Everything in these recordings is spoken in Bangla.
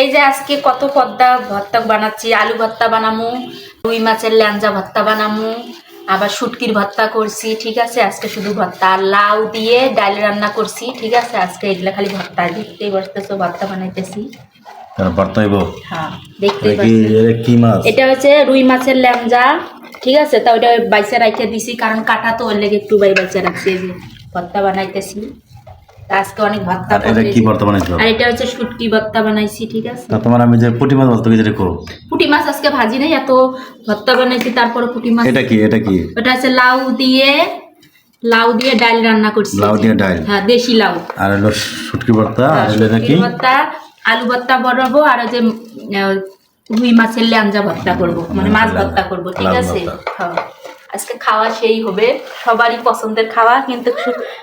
এই যে আজকে কত পদ্মা ভর্তা বানাচ্ছি আলু ভর্তা বানামু রুই মাছের ল্যাঞ্জা ভর্তা বানামু আবার শুটকির ভর্তা করছি ঠিক আছে? আজকে শুধু ভর্তা। লাউ দিয়ে ডাল রান্না করছি ঠিক আছে? আজকে এগুলা খালি ভর্তা। দেখতেই বসতেছো ভর্তা বানাইতেছি। হ্যাঁ এটা হচ্ছে রুই মাছের ল্যাঞ্জা ঠিক আছে? তা ওটা বাইসে রাখতে দিছি কারণ কাটা তো ওর লেগে একটু বাই বাইসে রাখছি ভর্তা বানাইতেছি। আজকে অনেক ভর্তা এটা কি ভর্তা বানাইছো আর এটা হচ্ছে শুটকি ভর্তা বানাইছি ঠিক আছে? তা তোমার আমি যে পুঁটি মাছ বলতে গেছি করো পুঁটি মাছ আজকে ভাজি নেই এত ভর্তা বানাইছি তারপরে পুঁটি মাছ এটা কি এটা কি? ওটা হচ্ছে লাউ দিয়ে লাউ দিয়ে ডাল রান্না করছি। লাউ দিয়ে ডাল? হ্যাঁ দেশি লাউ। আর হলো শুটকি ভর্তা আর হলো এটা ভর্তা আলু ভর্তা বানাবো আর ওই যে রুই মাছের ল্যাঞ্জা ভর্তা করব। মানে মাছ ভর্তা করব ঠিক আছে? হ্যাঁ। আজকে খাওয়া সেই হবে। সবারই পছন্দের খাওয়া কিন্তু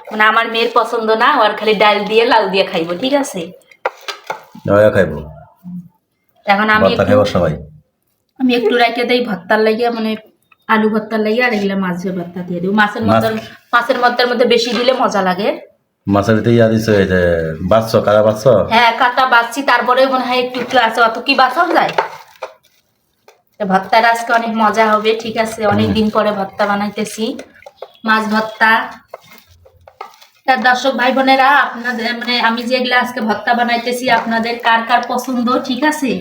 মানে আমার মেয়ের পছন্দ না ওর খালি ডাল দিয়ে লাউ দিয়ে খাইবো ঠিক আছে? খাইবো? এখন আমি সবাই? আমি একটু রাখে দেই ভর্তার লাগিয়া মানে আলু ভর্তার লাগিয়ে আর এগুলো মাছের ভর্তা দিয়ে দেবো মাছের মধ্যে মাছের মধ্যের মধ্যে বেশি দিলে মজা লাগে। মাছের ভিতরে ইয়া দিছো এই যে বাচ্চ কারা বাচ্চ? হ্যাঁ কাটা বাচ্ছি তারপরে মনে হয় একটু একটু আছে অত কি বাঁচাও যায়? তো ভর্তার আজকে অনেক মজা হবে, ঠিক আছে? অনেক দিন পরে ভর্তা বানাইতেছি। মাছ ভর্তা। তার দর্শক ভাই বোনেরা আপনাদের মানে আমি যেগুলো আজকে ভর্তা বানাইতেছি, আপনাদের কার কার পছন্দ, ঠিক আছে?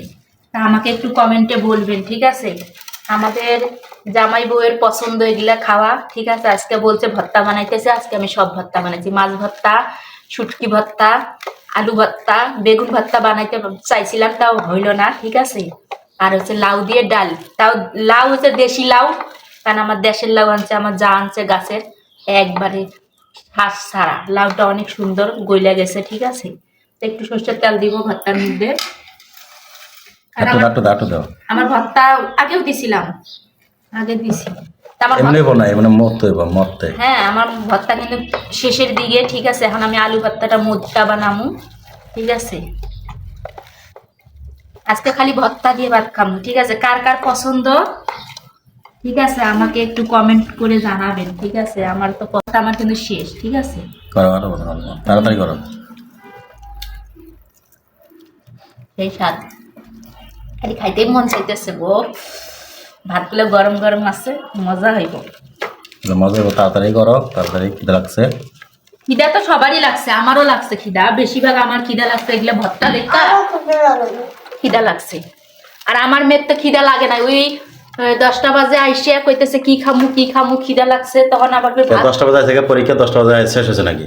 তা আমাকে একটু কমেন্টে বলবেন, ঠিক আছে? আমাদের জামাই বউয়ের পছন্দ এগুলা খাওয়া, ঠিক আছে? আজকে বলছে ভর্তা বানাইতেছে, আজকে আমি সব ভর্তা বানাইছি। মাছ ভর্তা, শুটকি ভর্তা, আলু ভর্তা, বেগুন ভর্তা বানাইতে চাইছিলাম, তাও হইল না, ঠিক আছে? আর হচ্ছে লাউ দিয়ে ডাল। তাও লাউ হচ্ছে দেশি লাউ কারণ আমার দেশের লাউ আনছে আমার যা আনছে গাছের একবারে হাঁস ছাড়া। লাউটা অনেক সুন্দর গইলা গেছে ঠিক আছে? তো একটু সর্ষের তেল দিব ভর্তার মধ্যে। আমার- ভর্তা আগেও দিছিলাম। আগে দিছি। হ্যাঁ আমার ভর্তা কিন্তু শেষের দিকে ঠিক আছে? এখন আমি আলু ভর্তাটা মোদটা বানামু ঠিক আছে? আজকে খালি ভত্তা দিয়ে ভাত খামু ঠিক আছে? কার কার পছন্দ? ঠিক আছে আমাকে একটু কমেন্ট করে জানাবেন ঠিক আছে? আমার তো কথা আমার কিন্তু শেষ ঠিক আছে? করো করো, করো। তাড়াতাড়ি করো। সেই স্বাদ। খালি খাইতেই মন চাইতেছে গো। ভাতগুলো গরম গরম আছে মজা হইব। মজা হইব তাড়াতাড়ি করো তাড়াতাড়ি খিদে লাগছে। খিদা তো সবারই লাগছে আমারও লাগছে খিদা বেশিরভাগ আমার খিদা লাগছে এগুলো ভর্তা দেখতে। খিদা লাগছে। আর আমার মেয়ের তো খিদা লাগে না ওই দশটা বাজে আইসে কইতেছে কি খামু কি খামু খিদা লাগছে। তখন আবার দশটা বাজার থেকে পরীক্ষা দশটা বাজার শেষ হয়েছে নাকি?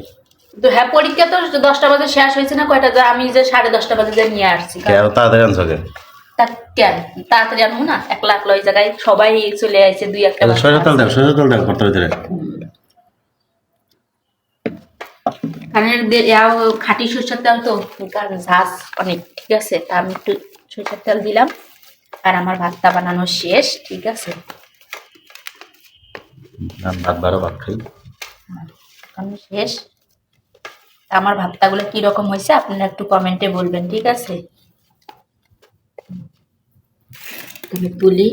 তো হ্যাঁ পরীক্ষা তো দশটা বাজে শেষ হয়েছে না কয়টা? আমি যে সাড়ে দশটা বাজে যে নিয়ে আসছি। তাড়াতাড়ি আনছো কেন তাড়াতাড়ি আনব না? এক লাখ লয় জায়গায় সবাই চলে আসছে দুই একটা বাজে। সরষের তেল দেখো সরষের তেল দেখো ভর্তার ভিতরে কারণ ইয়াও খাঁটি সরষের তেল তো ঝাঁজ অনেক ঠিক আছে? তা আমি একটু সরষের তেল দিলাম আর আমার ভাতটা বানানো শেষ ঠিক আছে? ভাত খাই। শেষ। আমার ভাতটাগুলো কি রকম হয়েছে আপনারা একটু কমেন্টে বলবেন ঠিক আছে? তুলি।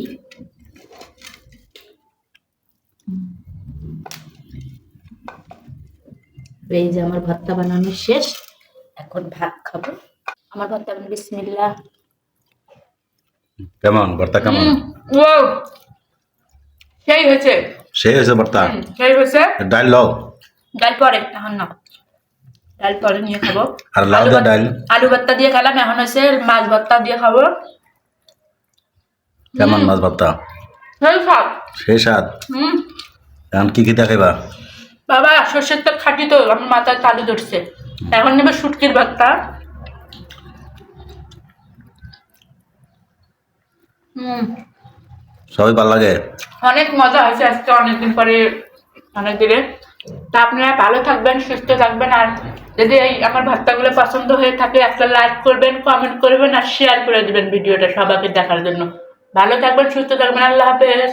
এই যে আমার ভাতটা বানানো শেষ এখন ভাত খাব। আমার ভাতটা বানানো বিসমিল্লা কেমন ভর্তা কেমন? ও সেই হয়েছে। সেই হয়েছে ভর্তা? সেই হয়েছে। ডাল লও। ডাল পরে এখন না ডাল পরে নিয়ে খাব। আর লাউ ভাত- ডাল? আলু ভর্তা দিয়ে খেলাম এখন হয়েছে মাছ ভর্তা দিয়ে খাব। কেমন মাছ ভর্তা? সেই খাব সেই স্বাদ। এখন কি কি দেখাইবা বাবা সর্ষের তেল খাটি তো আমার মাথায় তালু ধরছে। এখন নেবে শুটকির ভর্তা। হুম। সবাই ভালো লাগে? অনেক মজা হয়েছে আজকে অনেকদিন পরে অনেক দিনে। তা আপনারা ভালো থাকবেন সুস্থ থাকবেন আর যদি এই আমার ভর্তাগুলো পছন্দ হয়ে থাকে একটা লাইক করবেন কমেন্ট করবেন আর শেয়ার করে দিবেন ভিডিওটা সবাইকে দেখার জন্য। ভালো থাকবেন সুস্থ থাকবেন আল্লাহ হাফেজ।